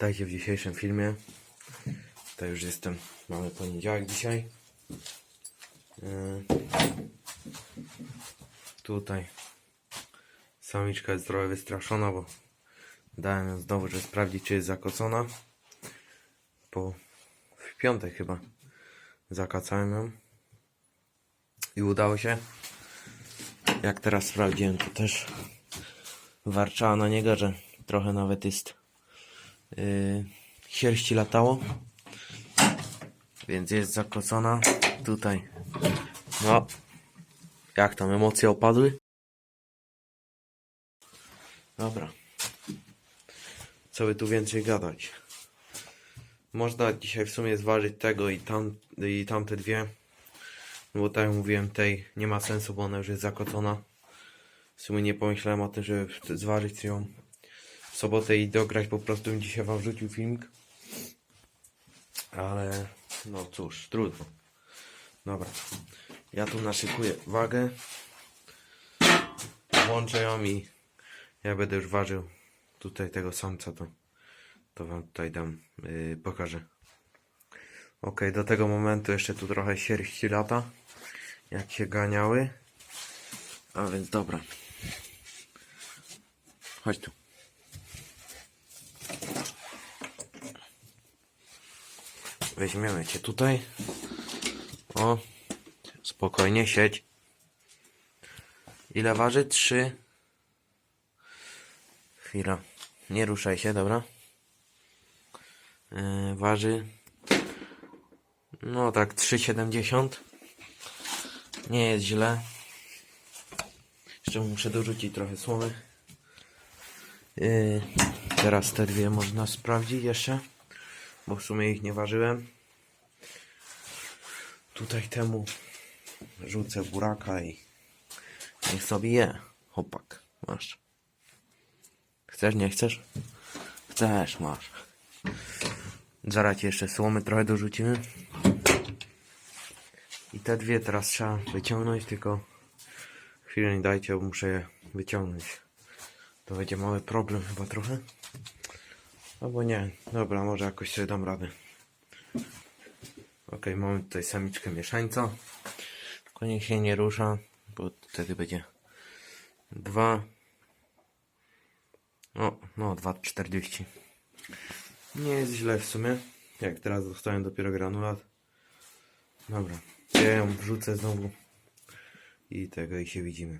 Witajcie w dzisiejszym filmie. To już jestem, mamy poniedziałek dzisiaj. Yy, tutaj samiczka jest trochę wystraszona, bo dałem ją znowu, żeby sprawdzić, czy jest zakocona. Po w piątek chyba zakacałem ją i udało się. Jak teraz sprawdziłem, to też warczała na niego, że trochę nawet jest yy, sierści latało. Więc jest zakocona. Tutaj. No. Jak tam emocje opadły? Dobra. Co by tu więcej gadać? Można dzisiaj w sumie zważyć tego i, tam, i tamte dwie. No bo tak jak mówiłem, tej nie ma sensu, bo ona już jest zakocona. W sumie nie pomyślałem o tym, żeby zważyć ją sobotę i dograć. Po prostu dzisiaj wam wrzucił filmik. Ale no cóż, trudno. Dobra. Ja tu naszykuję wagę. Włączę ją i ja będę już ważył tutaj tego samca, to, to wam tutaj dam, yy, pokażę. Ok, do tego momentu jeszcze tu trochę sierści lata, jak się ganiały. A więc dobra. Chodź tu. Weźmiemy cię tutaj. O, spokojnie siedź. Ile waży? Trzy. Chwila. Nie ruszaj się, dobra? Yy, waży. No tak, 3,70. Nie jest źle. Jeszcze muszę dorzucić trochę słomy. Yy, teraz te dwie można sprawdzić jeszcze, bo w sumie ich nie ważyłem. Tutaj temu rzucę buraka i niech sobie je. Chłopak, masz. Chcesz, nie chcesz? Chcesz, masz. Zaraz jeszcze słomy trochę dorzucimy. I te dwie teraz trzeba wyciągnąć, tylko chwilę nie dajcie, bo muszę je wyciągnąć. To będzie mały problem chyba trochę. Albo nie. Dobra, może jakoś sobie dam radę. Ok, mamy tutaj samiczkę mieszańca. Niech się nie rusza, bo wtedy będzie dwa. O, no, 2,40. Nie jest źle w sumie. Jak teraz dostałem dopiero granulat. Dobra, ja ją wrzucę znowu. I tego i się widzimy.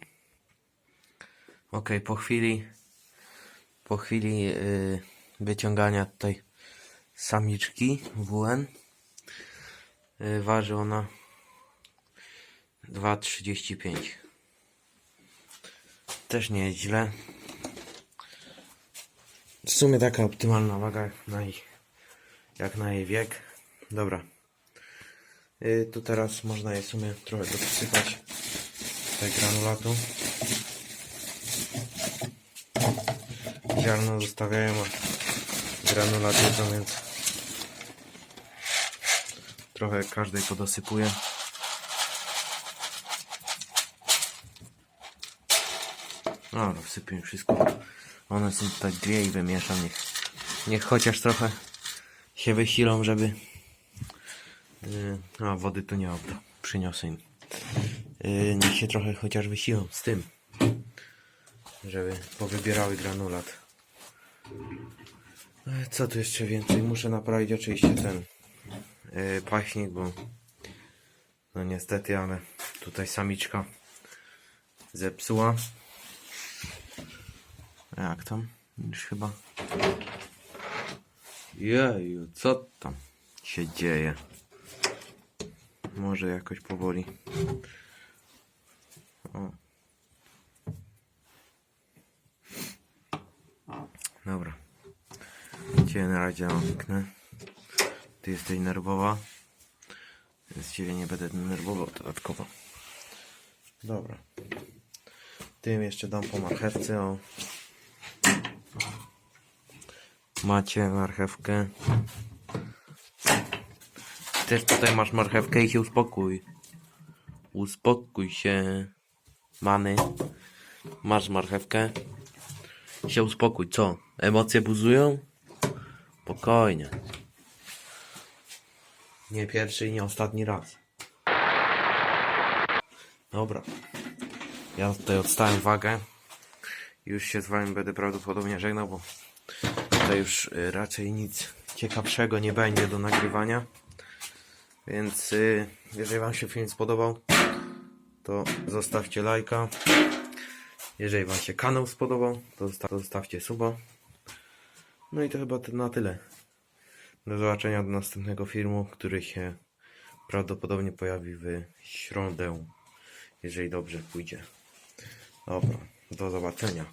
Ok, po chwili po chwili yy, wyciągania tutaj samiczki WN yy, waży ona 2,35 też nie jest źle. W sumie taka optymalna waga na jej, jak na jej wiek. Dobra. Yy, tu teraz można je w sumie trochę dosypać tutaj granulatu. Ziarno zostawiają, granulat jedzą, więc trochę każdej podosypuję. No, wsypię im wszystko. One są tutaj dwie i wymieszam. Niech, niech chociaż trochę się wysilą, żeby... Yy, a, wody tu nie odda. Przyniosę im. Yy, niech się trochę chociaż wysilą z tym żeby powybierały granulat. E, Co tu jeszcze więcej? Muszę naprawić oczywiście ten yy, paśnik, bo no niestety, ale tutaj samiczka zepsuła. Jak tam? Już chyba. Jeju, co tam się dzieje? Może jakoś powoli. O. Dobra. Ciebie na razie zamknę. Ty jesteś nerwowa. Więc ciebie nie będę denerwował dodatkowo. Dobra. Tym jeszcze dam po marchewce. O. Macie marchewkę. Też tutaj masz marchewkę i się uspokój. Uspokój się. Many. Masz marchewkę się uspokój, co? Emocje buzują? Spokojnie. Nie pierwszy i nie ostatni raz. Dobra. Ja tutaj odstałem wagę. Już się z wami będę prawdopodobnie żegnał, bo tutaj już y, raczej nic ciekawszego nie będzie do nagrywania. Więc y, jeżeli wam się film spodobał, to zostawcie lajka. Jeżeli wam się kanał spodobał, to zosta- to zostawcie suba. No i to chyba na tyle. Do zobaczenia do następnego filmu, który się prawdopodobnie pojawi w środę, jeżeli dobrze pójdzie. Dobra, do zobaczenia.